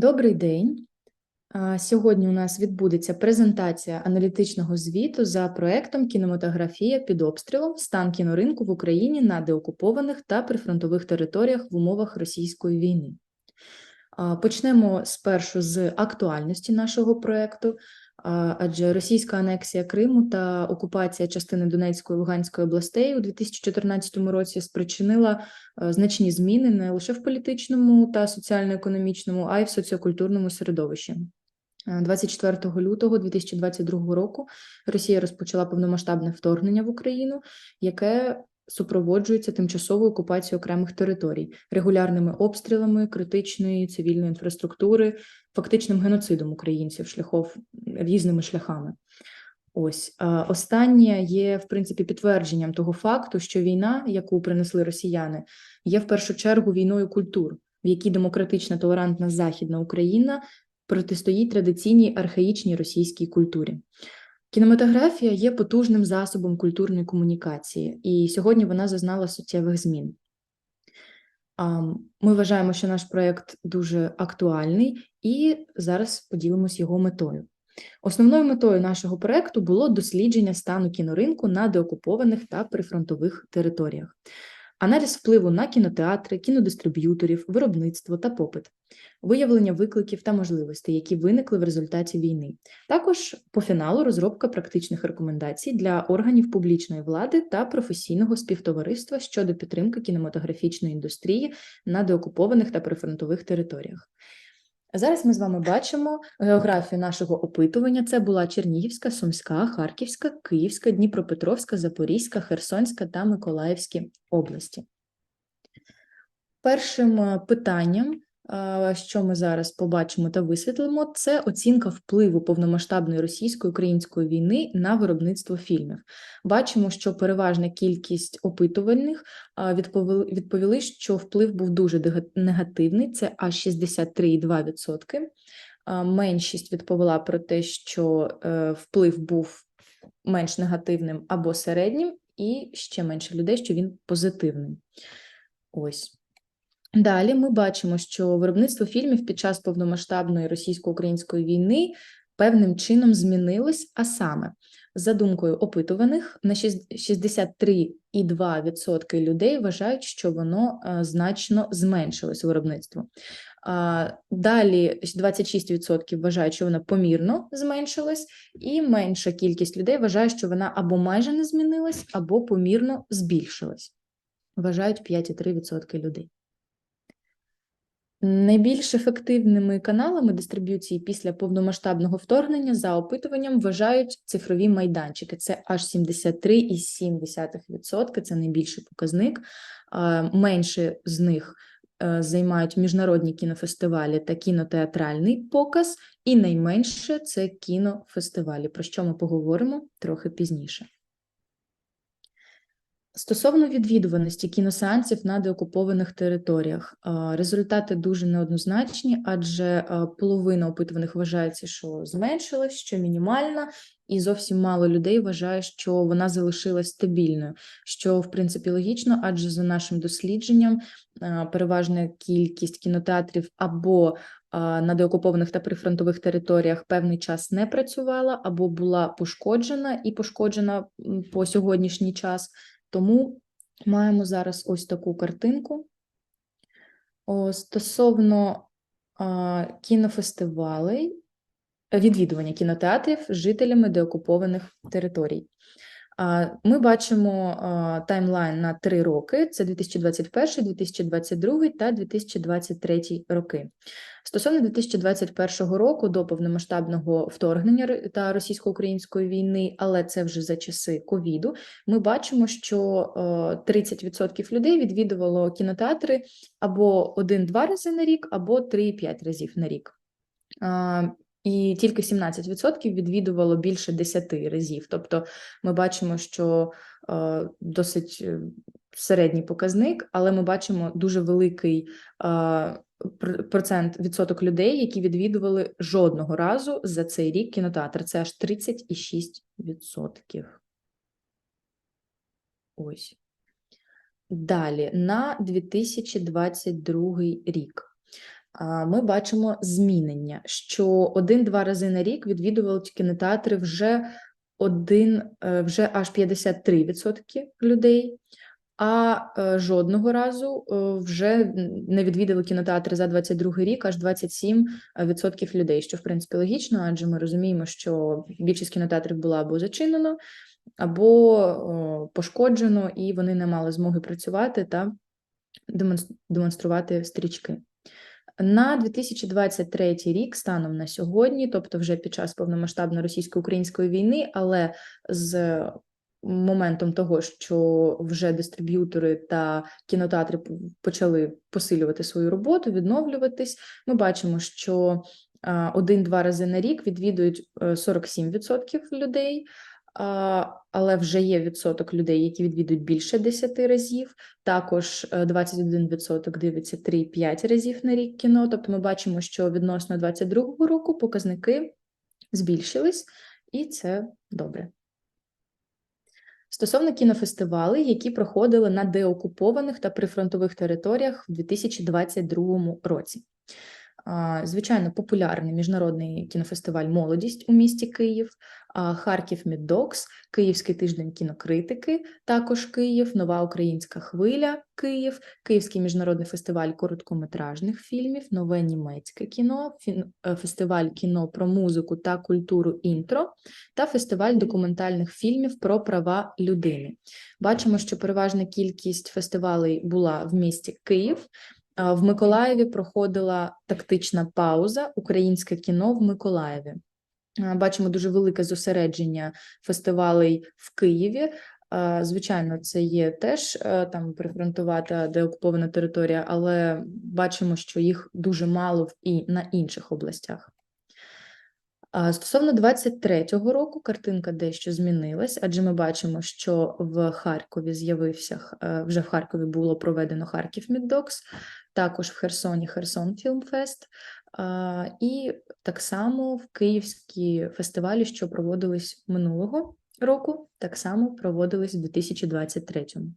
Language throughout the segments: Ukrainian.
Добрий день. Сьогодні у нас відбудеться презентація аналітичного звіту за проектом Кінематографія під обстрілом стан кіноринку в Україні на деокупованих та прифронтових територіях в умовах російської війни. Почнемо спершу з актуальності нашого проекту, адже російська анексія Криму та окупація частини Донецької і Луганської областей у 2014 році спричинила е, значні зміни не лише в політичному та соціально-економічному, а й в соціокультурному середовищі. Е, 24 лютого 2022 року Росія розпочала повномасштабне вторгнення в Україну, яке супроводжується тимчасовою окупацією окремих територій, регулярними обстрілами критичної цивільної інфраструктури, фактичним геноцидом українців шляхов різними шляхами. Ось останнє є в принципі підтвердженням того факту, що війна, яку принесли росіяни, є в першу чергу війною культур, в якій демократична толерантна західна Україна протистоїть традиційній архаїчній російській культурі. Кінематографія є потужним засобом культурної комунікації, і сьогодні вона зазнала суттєвих змін. Ми вважаємо, що наш проєкт дуже актуальний, і зараз поділимось його метою. Основною метою нашого проєкту було дослідження стану кіноринку на деокупованих та прифронтових територіях, аналіз впливу на кінотеатри, кінодистриб'юторів, виробництво та попит, виявлення викликів та можливостей, які виникли в результаті війни. Також по фіналу розробка практичних рекомендацій для органів публічної влади та професійного співтовариства щодо підтримки кінематографічної індустрії на деокупованих та прифронтових територіях. Зараз ми з вами бачимо географію нашого опитування. Це була Чернігівська, Сумська, Харківська, Київська, Дніпропетровська, Запорізька, Херсонська та Миколаївські області. Першим е, питанням, що ми зараз побачимо та висвітлимо, це оцінка впливу повномасштабної російсько-української війни на виробництво фільмів. Бачимо, що переважна кількість опитувальних відповіли, що вплив був дуже негативний, це аж 63,2%. Е, Меншість відповіла про те, що е, вплив був менш негативним або середнім, і ще менше людей, що він позитивний. Ось. Далі ми бачимо, що виробництво фільмів під час повномасштабної російсько-української війни певним чином змінилось, а саме, за думкою опитуваних, на 63,2% людей вважають, що воно е, значно зменшилось виробництво. Далі 26% вважають, що воно помірно зменшилось, і менша кількість людей вважає, що вона або майже не змінилась, або помірно збільшилась. Вважають 5,3% людей. Найбільш ефективними каналами дистриб'юції після повномасштабного вторгнення за опитуванням вважають цифрові майданчики. Це аж 73,7%, це найбільший показник. Менше з них е, займають міжнародні кінофестивалі та кінотеатральний показ, і найменше це кінофестивалі, про що ми поговоримо трохи пізніше. Стосовно відвідуваності кіносеансів на деокупованих територіях, результати дуже неоднозначні, адже половина опитуваних вважається, що зменшилась, що мінімальна, і зовсім мало людей вважає, що вона залишилась стабільною, що в принципі логічно, адже за нашим дослідженням переважна кількість кінотеатрів або на деокупованих та прифронтових територіях певний час не працювала, або була пошкоджена і пошкоджена по сьогоднішній час. Тому маємо зараз ось таку картинку. О, стосовно а, кінофестивалей, відвідування кінотеатрів жителями деокупованих територій. Ми бачимо таймлайн на три роки: це 2021, 2022 та 2023 роки. Стосовно 2021 року до повномасштабного вторгнення та російсько-української війни, але це вже за часи ковіду, ми бачимо, що е, 30% людей відвідувало кінотеатри або один-два рази на рік, або 3-5 разів на рік. І тільки 17% відвідувало більше 10 разів. Тобто ми бачимо, що е, досить е, середній показник, але ми бачимо дуже великий е, процент відсоток людей, які відвідували жодного разу за цей рік кінотеатр. Це аж 36%. Ось. Далі на 2022 рік. Ми бачимо змінення, що один-два рази на рік відвідували кінотеатри вже один, е, вже аж 53% людей, а е, жодного разу е, вже не відвідали кінотеатри за 22 рік, аж 27% людей, що в принципі логічно, адже ми розуміємо, що більшість кінотеатрів була або зачинено, або пошкоджено, і вони не мали змоги працювати та демонструвати стрічки. На 2023 рік, станом на сьогодні, тобто вже під час повномасштабної російсько-української війни, але з моментом того, що вже дистриб'ютори та кінотеатри почали посилювати свою роботу, відновлюватись, ми бачимо, що один-два рази на рік відвідують е, 47% людей. Але вже є відсоток людей, які відвідують більше 10 разів. Також е, 21% дивиться 3-5 разів на рік кіно. Тобто ми бачимо, що відносно 22 року показники збільшились, і це добре. Стосовно кінофестивалей, які проходили на деокупованих та прифронтових територіях в 2022 році. Звичайно, популярний міжнародний кінофестиваль Молодість у місті Київ, Харків Міддокс, Київський тиждень кінокритики, також Київ, Нова Українська хвиля Київ, Київський міжнародний фестиваль короткометражних фільмів, Нове німецьке кіно, е, фестиваль кіно про музику та культуру інтро та фестиваль документальних фільмів про права людини. Бачимо, що переважна кількість фестивалей була в місті Київ. В Миколаєві проходила тактична пауза Українське кіно в Миколаєві. Бачимо дуже велике зосередження фестивалей в Києві. Звичайно, це є теж е, там прифронтова та деокупована територія, але бачимо, що їх дуже мало і на інших областях. Стосовно 23-го року картинка дещо змінилась, адже ми бачимо, що в Харкові з'явився е, вже в Харкові було проведено Харків Міддокс, також в Херсоні Херсон Філмфест, і так само в київські фестивалі, що проводились минулого року, так само проводились в 2023-му.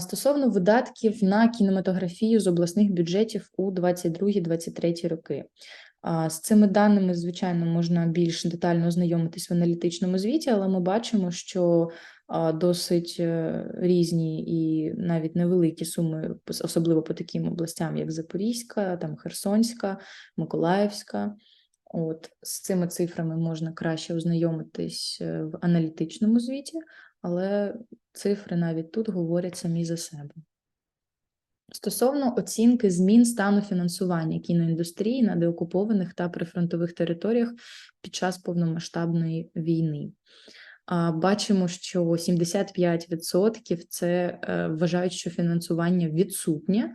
Стосовно видатків на кінематографію з обласних бюджетів у 22-23 роки. З цими даними, звичайно, можна більш детально ознайомитись в аналітичному звіті, але ми бачимо, що досить е, різні і навіть невеликі суми, особливо по таким областям, як Запорізька, там Херсонська, Миколаївська. От з цими цифрами можна краще ознайомитись е, в аналітичному звіті, але цифри навіть тут говорять самі за себе. Стосовно оцінки змін стану фінансування кіноіндустрії на деокупованих та прифронтових територіях під час повномасштабної війни. Бачимо, що 75% це е, вважають, що фінансування відсутнє,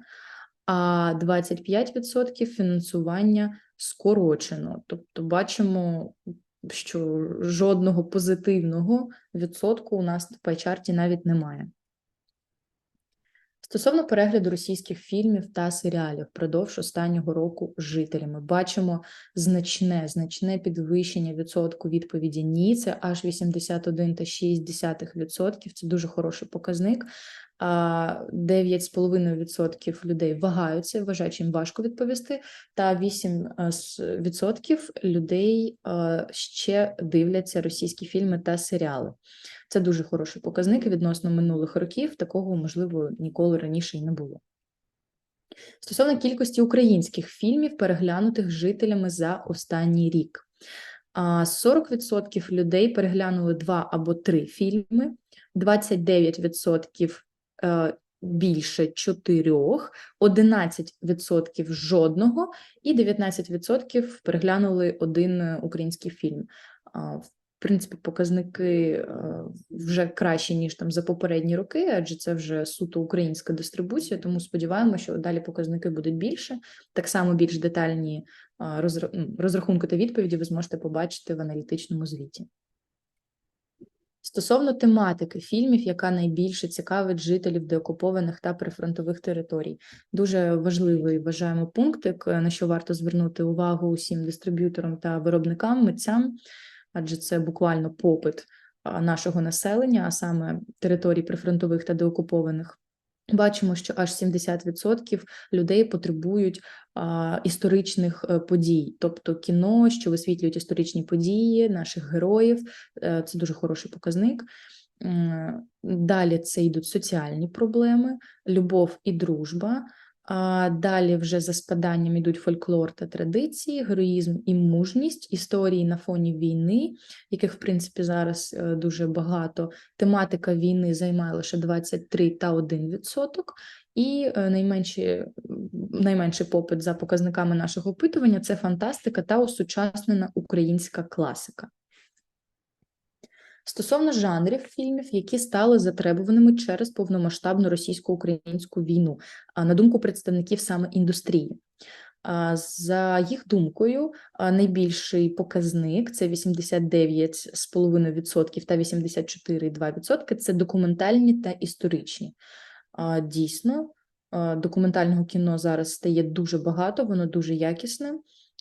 а 25% фінансування скорочено. Тобто бачимо, що жодного позитивного відсотку у нас в пайчарті навіть немає. Стосовно перегляду російських фільмів та серіалів впродовж останнього року жителями бачимо значне, значне підвищення відсотку відповіді ні, це аж 81,6%. Це дуже хороший показник. А 9,5% людей вагаються, вважають, їм важко відповісти, та 8% людей е, ще дивляться російські фільми та серіали. Це дуже хороший показник відносно минулих років. Такого, можливо, ніколи раніше й не було. Стосовно кількості українських фільмів, переглянутих жителями за останній рік. А, 40% людей переглянули два або три фільми, 29% е, більше чотирьох, 11% жодного і 19% переглянули один е, український фільм. В принципі, показники е, вже кращі, ніж там за попередні роки, адже це вже суто українська дистрибуція, тому сподіваємося, що далі показники будуть більше. Так само більш детальні розрахунки та відповіді ви зможете побачити в аналітичному звіті. Стосовно тематики фільмів, яка найбільше цікавить жителів деокупованих та прифронтових територій, дуже важливий вважаємо пунктик, е, на що варто звернути увагу усім дистриб'юторам та виробникам, митцям, адже це буквально попит нашого населення, а саме територій прифронтових та деокупованих. Бачимо, що аж 70% людей потребують а, історичних е, подій, тобто кіно, що висвітлюють історичні події наших героїв. Е, це дуже хороший показник. Далі це йдуть соціальні проблеми, любов і дружба. А далі вже за спаданням йдуть фольклор та традиції, героїзм і мужність, історії на фоні війни, яких, в принципі, зараз е, дуже багато. Тематика війни займає лише 23 та 1%, і е, найменші, найменший попит за показниками нашого опитування це фантастика та осучаснена українська класика. Стосовно жанрів фільмів, які стали затребуваними через повномасштабну російсько-українську війну, на думку представників саме індустрії. За їх думкою, найбільший показник це 89,5% та 84,2% це документальні та історичні. Дійсно, документального кіно зараз стає дуже багато, воно дуже якісне.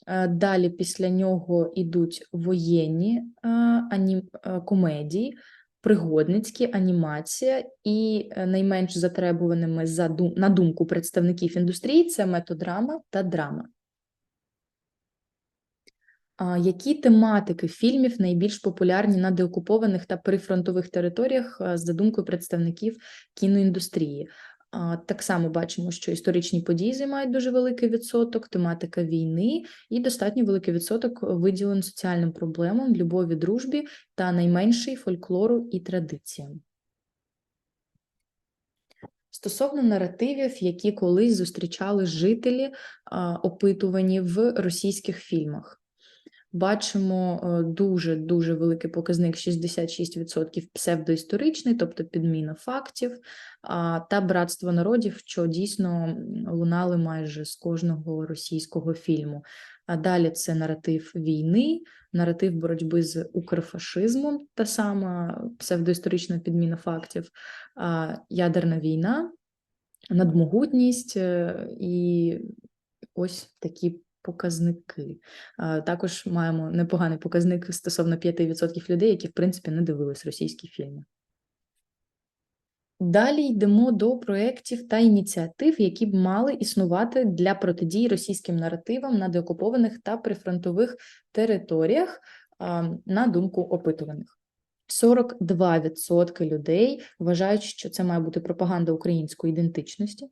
Е, далі після нього йдуть воєнні е, ані... Е, комедії, пригодницькі анімація, і найменш затребуваними за дум... на думку представників індустрії це методрама та драма. Які тематики фільмів найбільш популярні на деокупованих та прифронтових територіях за думкою представників кіноіндустрії? Так само бачимо, що історичні події займають дуже великий відсоток, тематика війни і достатньо великий відсоток виділен соціальним проблемам, любові, дружбі та найменший фольклору і традиціям. Стосовно наративів, які колись зустрічали жителі, опитувані в російських фільмах. Бачимо дуже дуже великий показник 66% псевдоісторичний, тобто підміна фактів, та братство народів, що дійсно лунали майже з кожного російського фільму. А далі це наратив війни, наратив боротьби з укрфашизмом, та сама псевдоісторична підміна фактів, ядерна війна, надмогутність е, і ось такі показники. Також маємо непоганий показник стосовно 5% людей, які, в принципі, не дивились російські фільми. Далі йдемо до проєктів та ініціатив, які б мали існувати для протидії російським наративам на деокупованих та прифронтових територіях, на думку опитуваних. 42% людей вважають, що це має бути пропаганда української ідентичності.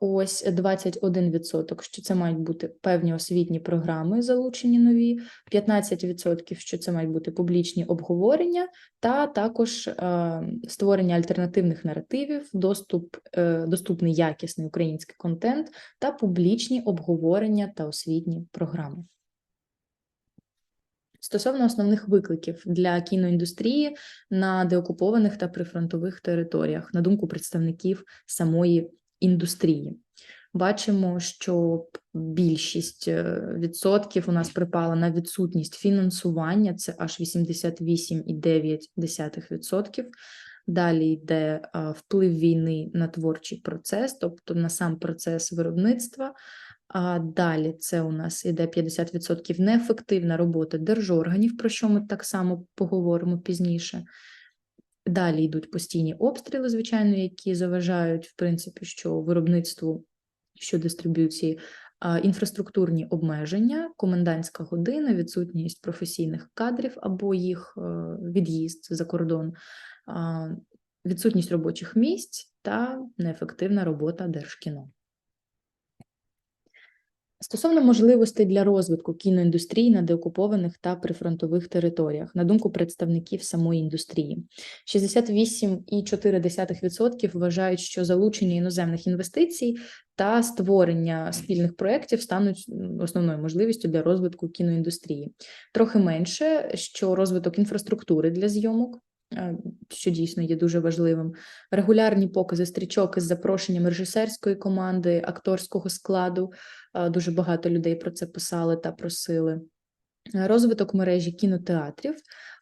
Ось 21%, що це мають бути певні освітні програми, залучені нові, 15%, що це мають бути публічні обговорення, та також е, створення альтернативних наративів, доступ, е, доступний якісний український контент та публічні обговорення та освітні програми. Стосовно основних викликів для кіноіндустрії на деокупованих та прифронтових територіях, на думку представників самої індустрії. Бачимо, що більшість е, відсотків у нас припала на відсутність фінансування, це аж 88,9%. Далі йде вплив війни на творчий процес, тобто на сам процес виробництва. А далі це у нас іде 50% неефективна робота держорганів, про що ми так само поговоримо пізніше. Далі йдуть постійні обстріли, звичайно, які заважають, в принципі, що виробництву, що дистриб'юції, інфраструктурні обмеження, комендантська година, відсутність професійних кадрів або їх е, від'їзд за кордон, відсутність робочих місць та неефективна робота держкіно. Стосовно можливостей для розвитку кіноіндустрії на деокупованих та прифронтових територіях, на думку представників самої індустрії, 68,4% вважають, що залучення іноземних інвестицій та створення спільних проєктів стануть основною можливістю для розвитку кіноіндустрії. Трохи менше, що розвиток інфраструктури для зйомок. Е, що дійсно є дуже важливим, регулярні покази стрічок із запрошенням режисерської команди, акторського складу. Е, дуже багато людей про це писали та просили. Розвиток мережі кінотеатрів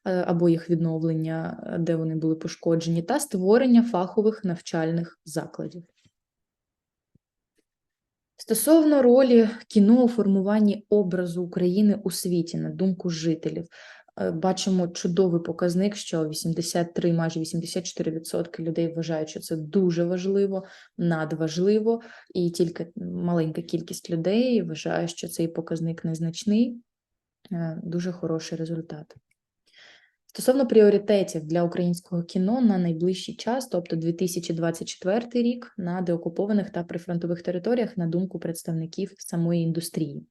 е, або їх відновлення, де вони були пошкоджені, та створення фахових навчальних закладів. Стосовно ролі кіно у формуванні образу України у світі, на думку жителів, Бачимо чудовий показник, що 83, майже 84% людей вважають, що це дуже важливо, надважливо, і тільки маленька кількість людей вважає, що цей показник незначний. Е, Дуже хороший результат. Стосовно пріоритетів для українського кіно на найближчий час, тобто 2024 рік, на деокупованих та прифронтових територіях, на думку представників самої індустрії.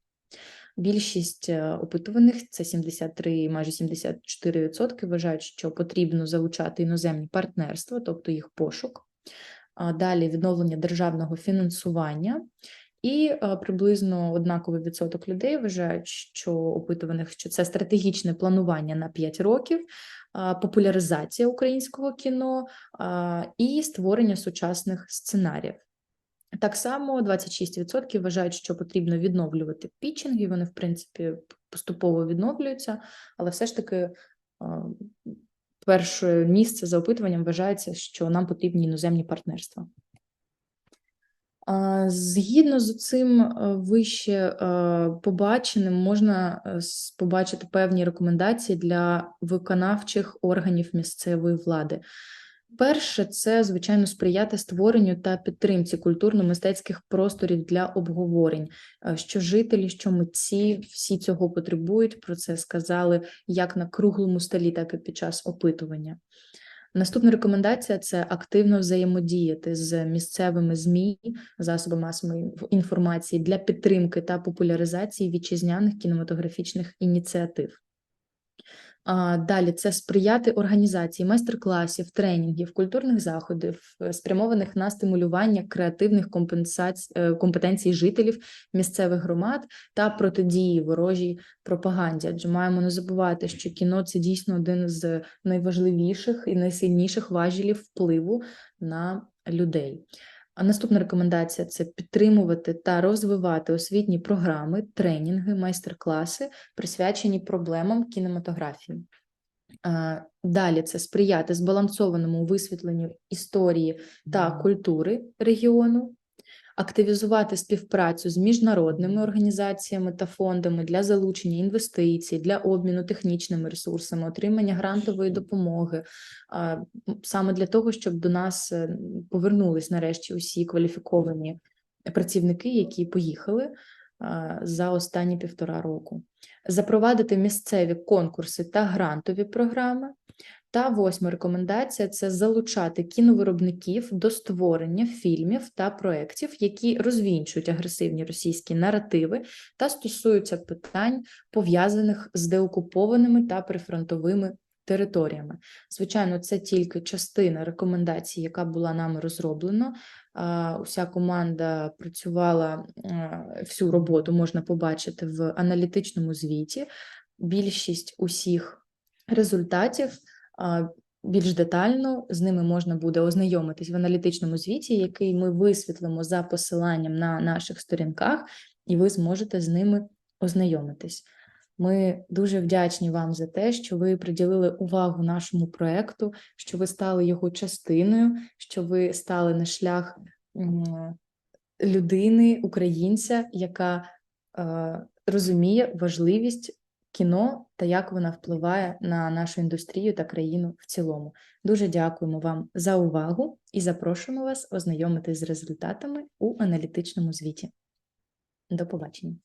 Більшість е, опитуваних, це 73, майже 74%, вважають, що потрібно залучати іноземні партнерства, тобто їх пошук. Далі відновлення державного фінансування. І е, приблизно однаковий відсоток людей вважають, що опитуваних, що це стратегічне планування на 5 років, популяризація українського кіно і створення сучасних сценаріїв. Так само 26% вважають, що потрібно відновлювати пітчинги. Вони, в принципі, поступово відновлюються, але все ж таки перше місце за опитуванням вважається, що нам потрібні іноземні партнерства. Згідно з цим е, вище е, побаченим, можна е, побачити певні рекомендації для виконавчих органів місцевої влади. Перше, це звичайно сприяти створенню та підтримці культурно-мистецьких просторів для обговорень, е, що жителі, що митці всі цього потребують. Про це сказали як на круглому столі, так і під час опитування. Наступна рекомендація це активно взаємодіяти з місцевими ЗМІ, засобами масової інформації для підтримки та популяризації вітчизняних кінематографічних ініціатив. А, Далі це сприяти організації майстер-класів, тренінгів, культурних заходів, е, спрямованих на стимулювання креативних компенсац... е, компетенцій жителів місцевих громад та протидії ворожій пропаганді. Адже маємо не забувати, що кіно це дійсно один з найважливіших і найсильніших важелів впливу на людей. А наступна рекомендація це підтримувати та розвивати освітні програми, тренінги, майстер-класи, присвячені проблемам кінематографії. Далі це сприяти збалансованому висвітленню історії та культури регіону, активізувати співпрацю з міжнародними організаціями та фондами для залучення інвестицій, для обміну технічними ресурсами, отримання грантової допомоги, саме для того, щоб до нас е, повернулись нарешті усі кваліфіковані працівники, які поїхали за останні півтора року. Запровадити місцеві конкурси та грантові програми. Та восьма рекомендація це залучати кіновиробників до створення фільмів та проєктів, які розвінчують агресивні російські наративи та стосуються питань, пов'язаних з деокупованими та прифронтовими територіями. Звичайно, це тільки частина рекомендацій, яка була нами розроблена. Уся команда працювала всю роботу, можна побачити в аналітичному звіті. Більшість усіх результатів більш детально з ними можна буде ознайомитись в аналітичному звіті, який ми висвітлимо за посиланням на наших сторінках, і ви зможете з ними ознайомитись. Ми дуже вдячні вам за те, що ви приділили увагу нашому проекту, що ви стали його частиною, що ви стали на шлях людини, українця, яка е, розуміє важливість кіно та як вона впливає на нашу індустрію та країну в цілому. Дуже дякуємо вам за увагу і запрошуємо вас ознайомитись з результатами у аналітичному звіті. До побачення.